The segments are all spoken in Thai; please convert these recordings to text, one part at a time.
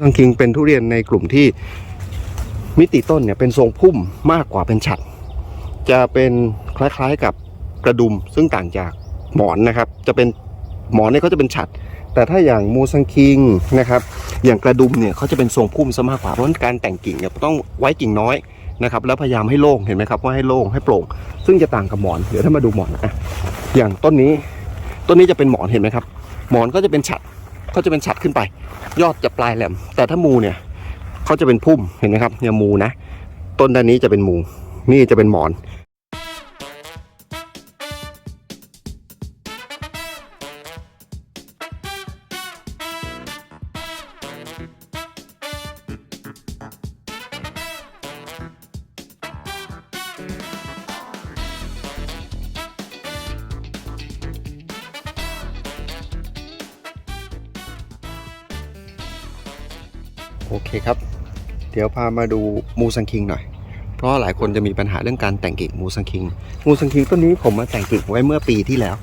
ซังคิงเป็นทุเรียนในกลุ่มที่มิติต้นเนี่ยเป็นทรงพุ่มมากกว่าเป็นฉัด จะเป็นคล้ายๆกับกระดุมซึ่งต่างจากหมอนนะครับ จะเป็นหมอนเนี่ยเขาจะเป็นฉัด แต่ถ้าอย่างมูซังคิงนะครับ อย่างกระดุมเนี่ยเขาจะเป็นทรงพุ่มซะมากกว่าเพราะการแต่งกิ่งเนี่ยต้องไว้กิ่งน้อยนะครับแล้วพยายามให้โล่งเห็นไหมครับว่าให้โล่งให้โปร่ง ซึ่งจะต่างกับหมอนเดี๋ยวถ้ามาดูหมอนอะอย่างต้นนี้ต้นนี้จะเป็นหมอนเห็นไหมครับ หมอนก็จะเป็นฉัด เขาจะเป็นฉัดขึ้นไป ยอดจะปลายแหลม แต่ถ้ามูเนี่ยเขาจะเป็นพุ่มเห็นไหมครับเนี่ยมูนะ ต้นด้านนี้จะเป็นมูนี่จะเป็นหมอน โอเคครับ เดี๋ยวพามาดูมูซังคิงหน่อย เพราะหลายคนจะมีปัญหาเรื่องการแต่งกิ่งมูซังคิง มูซังคิงต้นนี้ผมมาแต่งกิ่งไว้เมื่อปีที่แล้ว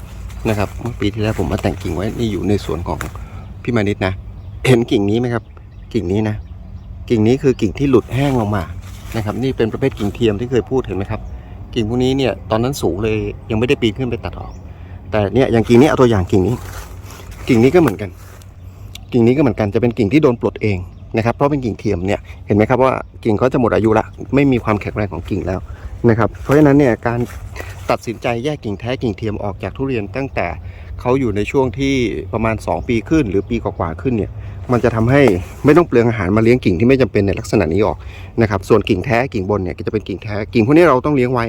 นะครับเมื่อปีที่แล้วผมมาแต่งกิ่งไว้นี่อยู่ในสวนของพี่มานิดนะ เห็นกิ่งนี้ไหมครับ กิ่งนี้นะ กิ่งนี้คือกิ่งที่หลุดแห้งลงมานะครับ นี่เป็นประเภทกิ่งเทียมที่เคยพูดเห็นไหมครับ กิ่งพวกนี้เนี่ยตอนนั้นสูงเลยยังไม่ได้ปีนขึ้นไปตัดออก แต่เนี่ยอย่างกิ่งนี้เอาตัวอย่างกิ่งนี้ กิ่งนี้ก็เหมือนกัน กิ่งนี้ก็เหมือนกันจะเป็นกิ่งที่โดนปลดเอง นะครับเพราะเป็นกิ่งเทียมเนี่ยเห็นไหมครับว่ากิ่งเขาจะหมดอายุละไม่มีความแข็งแรงของกิ่งแล้วนะครับเพราะฉะนั้นเนี่ยการตัดสินใจแยกกิ่งแท้กิ่งเทียมออกจากทุเรียนตั้งแต่เขาอยู่ในช่วงที่ประมาณ 2 ปีขึ้น หรือปีกว่าๆขึ้นเนี่ยมันจะทำให้ไม่ต้องเปลืองอาหารมาเลี้ยงกิ่งที่ไม่จำเป็นในลักษณะนี้ออกนะครับส่วนกิ่งแท้กิ่งบนเนี่ยก็จะเป็นกิ่งแท้กิ่งพวกนี้เราต้องเลี้ยงไว้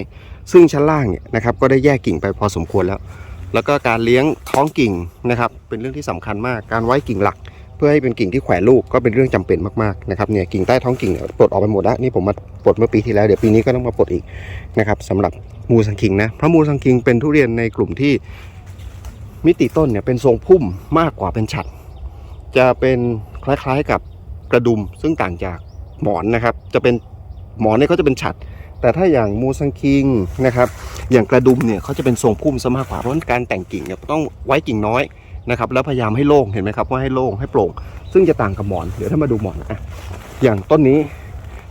ซึ่งชั้นล่างเนี่ยนะครับก็ได้แยกกิ่งไปพอสมควรแล้ว แล้วก็การเลี้ยงท้องกิ่งนะครับเป็นเรื่องที่สำคัญมากการไว้กิ่งหลัก พื่อให้เป็นกิ่งที่แขวนลูกก็เป็นเรื่องจำเป็นมากๆนะครับเนี่ยกิ่งใต้ท้องกิ่งปลดออกไปหมดแล้วนี่ผมมาปลดเมื่อปีที่แล้วเดี๋ยวปีนี้ก็ต้องมาปลดอีกนะครับสำหรับมูซังคิงนะเพราะมูซังคิงเป็นทุเรียนในกลุ่มที่มิติต้นเนี่ยเป็นทรงพุ่มมากกว่าเป็นฉัดจะเป็นคล้ายๆกับกระดุมซึ่งต่างจากหมอนนะครับ จะเป็นหมอนเนี่ยเขาจะเป็นฉัดแต่ถ้าอย่างมูซังคิงนะครับ อย่างกระดุมเนี่ยเขาจะเป็นทรงพุ่มซะมากกว่าเพราะการแต่งกิ่งเนี่ยต้องไว้กิ่งน้อย นะครับแล้วพยายามให้โล่งเห็นไหมครับว่าให้โล่งให้โปร่ง ซึ่งจะต่างกับหมอนเดี๋ยวถ้ามาดูหมอนอะอย่างต้นนี้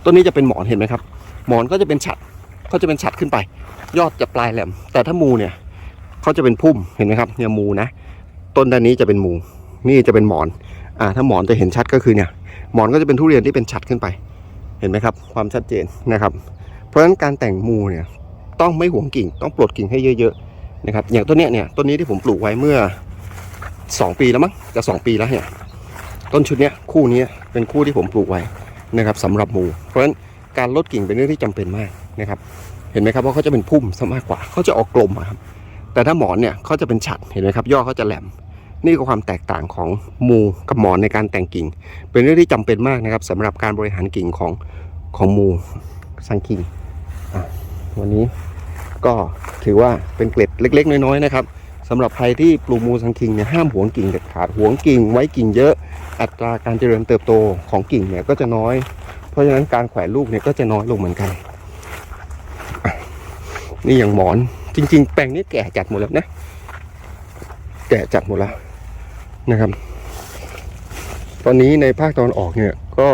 ต้นนี้จะเป็นหมอนเห็นไหมครับหมอนก็จะเป็นฉัดเขาจะเป็นฉัดขึ้นไป ยอดจะปลายแหลม แต่ถ้ามูเนี่ยเขาจะเป็นพุ่มเห็นไหมครับเนี่ยมูนะ ต้นด้านนี้จะเป็นมูนี่จะเป็นหมอนอ่าถ้าหมอนจะเห็นชัดก็คือเนี่ยหมอนก็จะเป็นทุเรียนที่เป็นฉัดขึ้นไป เห็นไหมครับ ความชัดเจนนะครับ เพราะฉะนั้นการแต่งมูเนี่ยต้องไม่หวงกิ่ง ต้องปลดกิ่งให้เยอะๆนะครับอย่างต้นเนี้ยเนี่ยต้นนี้ที่ผมปลูกไว้เมื่อ 2ปีแล้วมั้งจะ2ปีแล้วเนี่ยต้นชุดเนี้ยคู่นี้เป็นคู่ที่ผมปลูกไว้นะครับสำหรับมูเพราะฉะนั้นการลดกิ่งเป็นเรื่องที่จำเป็นมากนะครับ เห็นไหมครับว่าเขาจะเป็นพุ่มซะมากกว่าเขาจะออกกลมครับแต่ถ้าหมอนเนี่ยเขาจะเป็นฉัดเห็นไหมครับยอดเขาจะแหลม นี่ก็ความแตกต่างของมูกับหมอนในการแต่งกิ่ง เป็นเรื่องที่จำเป็นมากนะครับสำหรับการบริหารกิ่งของของมูสังคิงอะวันนี้ก็ถือว่าเป็นเกล็ดเล็ก ๆ น้อยๆนะครับ สำหรับใครที่ปลูกมูสังคิงเนี่ยห้ามหวงกิ่งเด็ดขาดหวงกิ่งไว้กิ่งเยอะ อัตราการเจริญเติบโตของกิ่งเนี่ยก็จะน้อย เพราะฉะนั้นการแขวนลูกเนี่ยก็จะน้อยลงเหมือนกัน นี่อย่างหมอนจริง ๆ แปลงนี้แก่จัดหมดแล้วนะ แก่จัดหมดแล้วนะครับ ตอนนี้ในภาคตะวันออกเนี่ยก็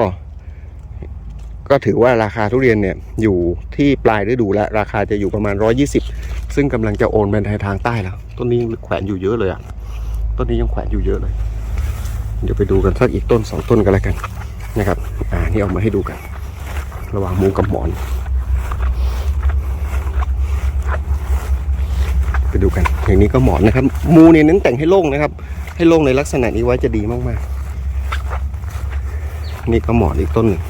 ก็ถือว่าราคาทุเรียนเนี่ยอยู่ที่ปลายฤดูแล้วราคาจะอยู่ประมาณ 120 ซึ่งกำลังจะโอนไปทางใต้แล้วต้นนี้แขวนอยู่เยอะเลยอะต้นนี้ยังแขวนอยู่เยอะเลย เดี๋ยวไปดูกันสักอีกต้นสองต้นกันแล้วกันนะครับ อ่านี่เอามาให้ดูกัน ระหว่างมูกับหมอน ไปดูกัน อย่างนี้ก็หมอนนะครับ มูเนี่ยเน้นแต่งให้โล่งนะครับ ให้โล่งในลักษณะนี้ไว้จะดีมากๆ นี่ก็หมอนอีกต้นหนึ่ง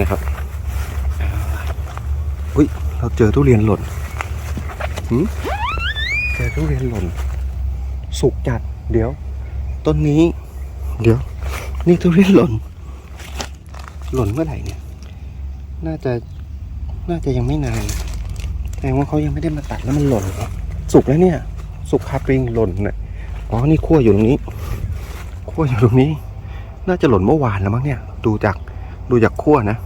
นะครับอุ้ยเราเจอทุเรียนหล่น หืมเจอทุเรียนหล่น สุกจัด เดี๋ยว ต้นนี้ เดี๋ยว นี่ทุเรียนหล่น หล่นเมื่อไหร่เนี่ย น่าจะ น่าจะยังไม่นานแสดงว่าเขายังไม่ได้มาตัดแล้วมันหล่นเหรอสุกแล้วเนี่ย สุกคาปริงหล่นน่ะอ๋อ นี่ขั้วอยู่ตรงนี้ ขั้วอยู่ตรงนี้ น่าจะหล่นเมื่อวานแล้วมั้งเนี่ย ดูจาก ดูจากขั้วนะ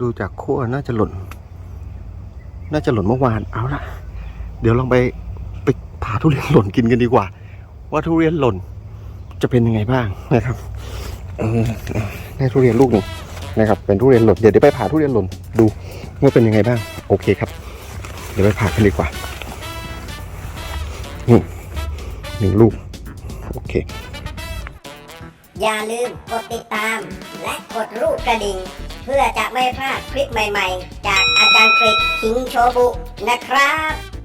ดูจากขั้วน่าจะหล่น น่าจะหล่นเมื่อวาน เอาละเดี๋ยวลองไปไปผ่าทุเรียนหล่นกินกันดีกว่า ว่าทุเรียนหล่นจะเป็นยังไงบ้างนะครับเออได้ทุเรียนลูกหนึ่งนะครับ เป็นทุเรียนหล่น เดี๋ยวไปผ่าทุเรียนหล่นดูว่าเป็นยังไงบ้าง โอเคครับ เดี๋ยวไปผ่ากันดีกว่า นี่หนึ่งลูก โอเค อย่าลืมกดติดตาม และกดรูปกระดิ่ง พื่อจะไม่พลาดคลิปใหม่ๆ จากอาจารย์คริกคิงโชบุนะครับ